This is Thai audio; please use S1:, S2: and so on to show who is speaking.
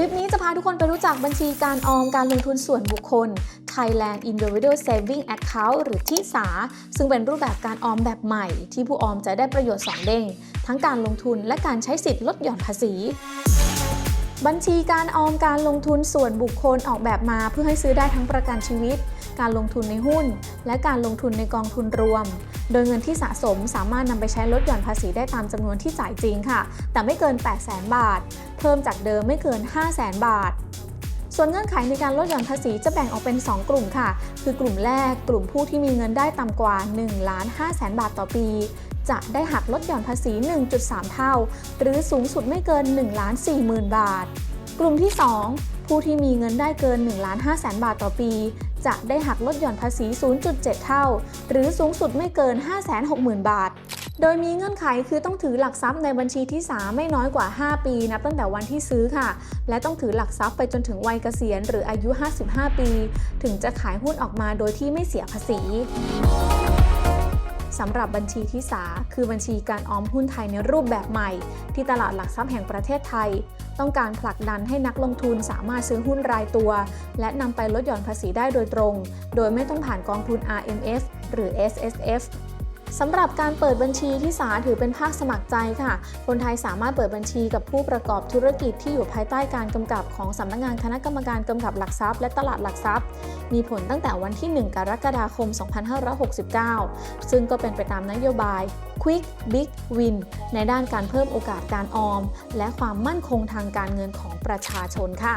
S1: ลิปนี้จะพาทุกคนไปรู้จักบัญชีการออมการลงทุนส่วนบุคคล Thailand Individual Saving Account หรือที่สา ซึ่งเป็นรูปแบบการออมแบบใหม่ ที่ผู้ออมจะได้ประโยชน์ 2 เด้ง ทั้งการลงทุนและการใช้สิทธิ์ลดหย่อนภาษี บัญชีการออมการลงทุนส่วนบุคคลออกแบบมาเพื่อให้ซื้อได้ทั้งประกันชีวิต การลงทุนในหุ้น และการลงทุนในกองทุนรวม โดยเงินที่สะสมสามารถนำไปใช้ลดหย่อนภาษีได้ตามจำนวนที่จ่ายจริงค่ะ แต่ไม่เกิน 8 0 0 0 0 0 บาท เพิ่มจากเดิมไม่เกิน 5 0 0 0 0 0 บาทส่วนเงื่อนไขในการลดหย่อนภาษีจะแบ่งออกเป็น 2 กลุ่มค่ะ คือกลุ่มแรกกลุ่มผู้ที่มีเงินได้ต่ำกว่า1ล้าน5แสนบาทต่อปี จะได้หักลดหย่อนภาษี 1.3 เท่า หรือสูงสุดไม่เกิน1ล้าน4หมื่นบาท กลุ่มที่ 2 ผู้ที่มีเงินได้เกิน1ล้าน5แสนบาทต่อปี จะได้หักลดหย่อนภาษี 0.7 เท่า หรือสูงสุดไม่เกิน 560,000 บาทโดยมีเงื่อนไขคือต้องถือหลักทรัพย์ในบัญชีที่ 3 ไม่น้อยกว่า 5 ปีนับตั้งแต่วันที่ซื้อค่ะ และต้องถือหลักทรัพย์ไปจนถึงวัยเกษียณหรืออายุ 55 ปี ถึงจะขายหุ้นออกมาโดยที่ไม่เสียภาษี สำหรับบัญชีที่สาคือบัญชีการออมหุ้นไทยในรูปแบบใหม่ ที่ตลาดหลักทรัพย์แห่งประเทศไทย ต้องการผลักดันให้นักลงทุนสามารถซื้อหุ้นรายตัว และนำไปลดหย่อนภาษีได้โดยตรง โดยไม่ต้องผ่านกองทุน RMF หรือ SSF สำหรับการเปิดบัญชีที่สาถือเป็นภาคสมัครใจค่ะ คนไทยสามารถเปิดบัญชีกับผู้ประกอบธุรกิจที่อยู่ภายใต้การกำกับของสำนักงานคณะกรรมการกำกับหลักทรัพย์และตลาดหลักทรัพย์ มีผลตั้งแต่วันที่ 1 กรกฎาคม 2569 ซึ่งก็เป็นไปตามนโยบาย Quick Big Win ในด้านการเพิ่มโอกาสการออม และความมั่นคงทางการเงินของประชาชนค่ะ